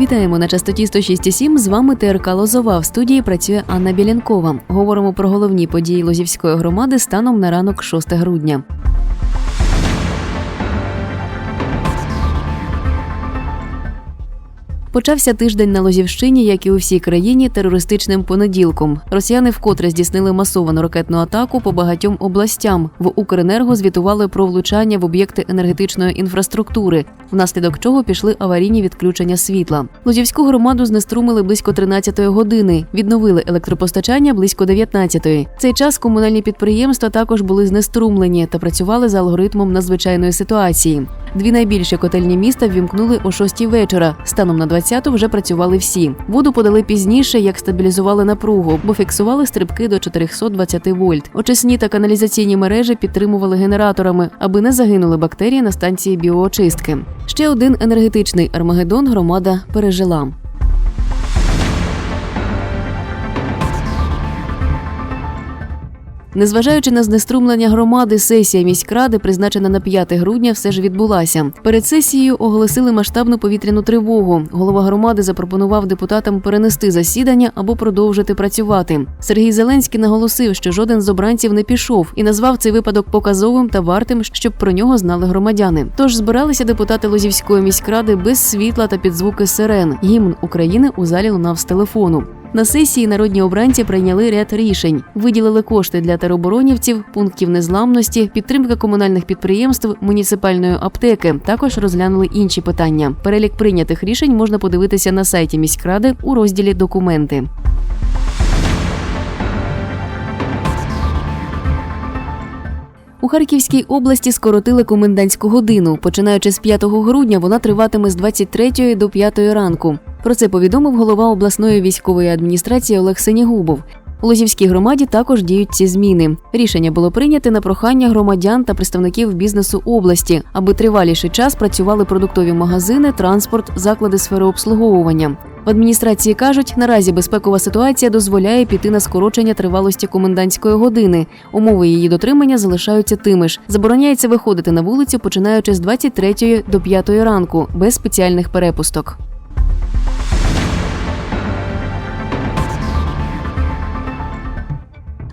Вітаємо на частоті 106,7. З вами ТРК Лозова. В студії працює Анна Білянкова. Говоримо про головні події Лозівської громади станом на ранок 6 грудня. Почався тиждень на Лозівщині, як і у всій країні, терористичним понеділком. Росіяни вкотре здійснили масовану ракетну атаку по багатьом областям. В Укренерго звітували про влучання в об'єкти енергетичної інфраструктури, внаслідок чого пішли аварійні відключення світла. Лозівську громаду знеструмили близько 13-ї години, відновили електропостачання близько 19-ї. Цей час комунальні підприємства також були знеструмлені та працювали за алгоритмом надзвичайної ситуації. Дві найбільші котельні міста ввімкнули о 6 вечора. Станом на 20-ту вже працювали всі. Воду подали пізніше, як стабілізували напругу, бо фіксували стрибки до 420 вольт. Очисні та каналізаційні мережі підтримували генераторами, аби не загинули бактерії на станції біоочистки. Ще один енергетичний армагеддон громада пережила. Незважаючи на знеструмлення громади, сесія міськради, призначена на 5 грудня, все ж відбулася. Перед сесією оголосили масштабну повітряну тривогу. Голова громади запропонував депутатам перенести засідання або продовжити працювати. Сергій Зеленський наголосив, що жоден з обранців не пішов і назвав цей випадок показовим та вартим, щоб про нього знали громадяни. Тож збиралися депутати Лозівської міськради без світла та під звуки сирен. Гімн України у залі лунав з телефону. На сесії народні обранці прийняли ряд рішень: виділили кошти для тероборонівців, пунктів незламності, підтримка комунальних підприємств, муніципальної аптеки. Також розглянули інші питання. Перелік прийнятих рішень можна подивитися на сайті міськради у розділі Документи. У Харківській області скоротили комендантську годину. Починаючи з 5 грудня, вона триватиме з 23 до 5 ранку. Про це повідомив голова обласної військової адміністрації Олег Сенігубов. У Лозівській громаді також діють ці зміни. Рішення було прийняте на прохання громадян та представників бізнесу області, аби триваліший час працювали продуктові магазини, транспорт, заклади сфери обслуговування. В адміністрації кажуть, наразі безпекова ситуація дозволяє піти на скорочення тривалості комендантської години. Умови її дотримання залишаються тими ж. Забороняється виходити на вулицю, починаючи з 23 до 5 ранку, без спеціальних перепусток.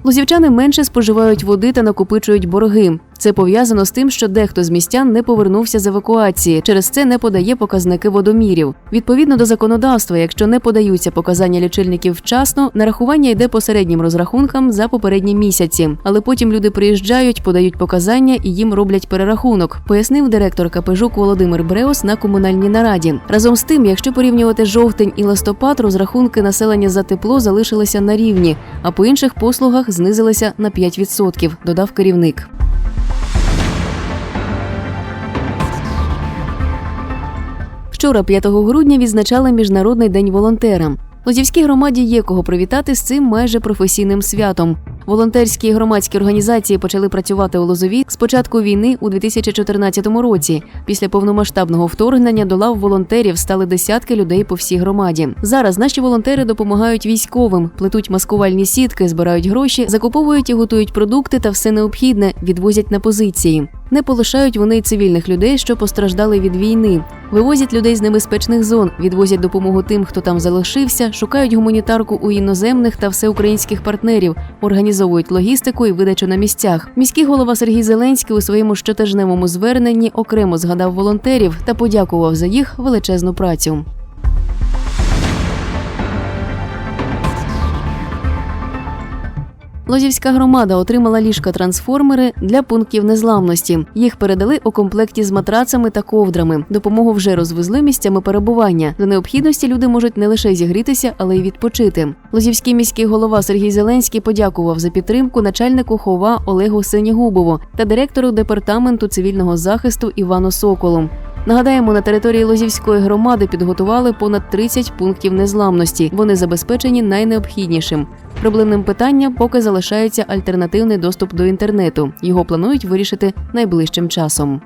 Лозівчани менше споживають води та накопичують борги. Це пов'язано з тим, що дехто з містян не повернувся з евакуації. Через це не подає показники водомірів. Відповідно до законодавства, якщо не подаються показання лічильників вчасно, нарахування йде по середнім розрахункам за попередні місяці. Але потім люди приїжджають, подають показання і їм роблять перерахунок, пояснив директор КПЖУК Володимир Бреус на комунальній нараді. Разом з тим, якщо порівнювати жовтень і листопад, розрахунки населення за тепло залишилися на рівні, а по інших послугах знизилися на 5%, додав керівник. Вчора, 5 грудня, відзначали Міжнародний день волонтера. Лозівській громаді є кого привітати з цим майже професійним святом. Волонтерські і громадські організації почали працювати у Лозові з початку війни у 2014 році. Після повномасштабного вторгнення до лав волонтерів стали десятки людей по всій громаді. Зараз наші волонтери допомагають військовим, плетуть маскувальні сітки, збирають гроші, закуповують і готують продукти та все необхідне відвозять на позиції. Не полишають вони цивільних людей, що постраждали від війни. Вивозять людей з небезпечних зон, відвозять допомогу тим, хто там залишився, шукають гуманітарку у іноземних та всеукраїнських партнерів, організовують логістику і видачу на місцях. Міський голова Сергій Зеленський у своєму щотижневому зверненні окремо згадав волонтерів та подякував за їх величезну працю. Лозівська громада отримала ліжка-трансформери для пунктів незламності. Їх передали у комплекті з матрацами та ковдрами. Допомогу вже розвезли місцями перебування. За необхідності люди можуть не лише зігрітися, але й відпочити. Лозівський міський голова Сергій Зеленський подякував за підтримку начальнику хова Олегу Сенігубову та директору департаменту цивільного захисту Івану Соколу. Нагадаємо, на території Лозівської громади підготували понад 30 пунктів незламності. Вони забезпечені найнеобхіднішим. Проблемним питанням поки залишається альтернативний доступ до інтернету. Його планують вирішити найближчим часом.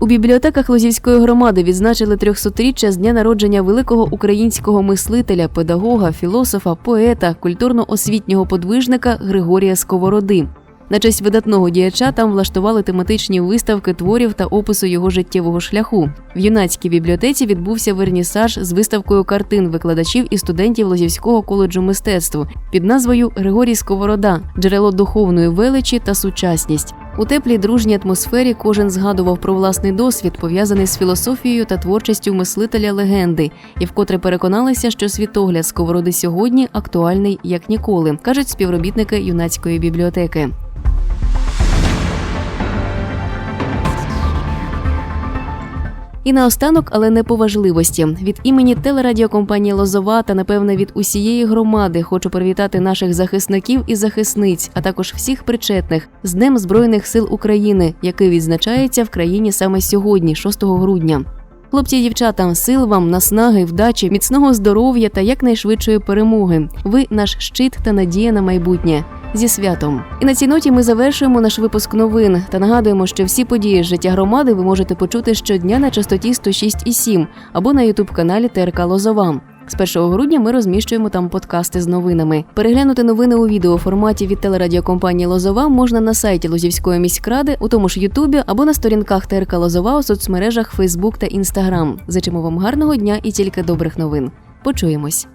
У бібліотеках Лозівської громади відзначили 300-річчя з дня народження великого українського мислителя, педагога, філософа, поета, культурно-освітнього подвижника Григорія Сковороди. На честь видатного діяча там влаштували тематичні виставки творів та опису його життєвого шляху. В юнацькій бібліотеці відбувся вернісаж з виставкою картин викладачів і студентів Лозівського коледжу мистецтв під назвою Григорій Сковорода джерело духовної величі та сучасність. У теплій дружній атмосфері кожен згадував про власний досвід, пов'язаний з філософією та творчістю мислителя легенди, і вкотре переконалися, що світогляд сковороди сьогодні актуальний як ніколи, кажуть співробітники юнацької бібліотеки. І наостанок, але не по важливості, від імені телерадіокомпанії Лозова та напевне від усієї громади хочу привітати наших захисників і захисниць, а також всіх причетних з Днем Збройних сил України, який відзначається в країні саме сьогодні, 6 грудня. Хлопці і дівчата, сил вам, наснаги, вдачі, міцного здоров'я та якнайшвидшої перемоги. Ви наш щит та надія на майбутнє. Зі святом. І на цій ноті ми завершуємо наш випуск новин та нагадуємо, що всі події з життя громади ви можете почути щодня на частоті 106,7 або на ютуб-каналі ТРК Лозова. З 1 грудня ми розміщуємо там подкасти з новинами. Переглянути новини у відеоформаті від телерадіокомпанії Лозова можна на сайті Лозівської міськради, у тому ж Ютубі або на сторінках ТРК Лозова у соцмережах Фейсбук та Інстаграм. Зичимо вам гарного дня і тільки добрих новин. Почуємось.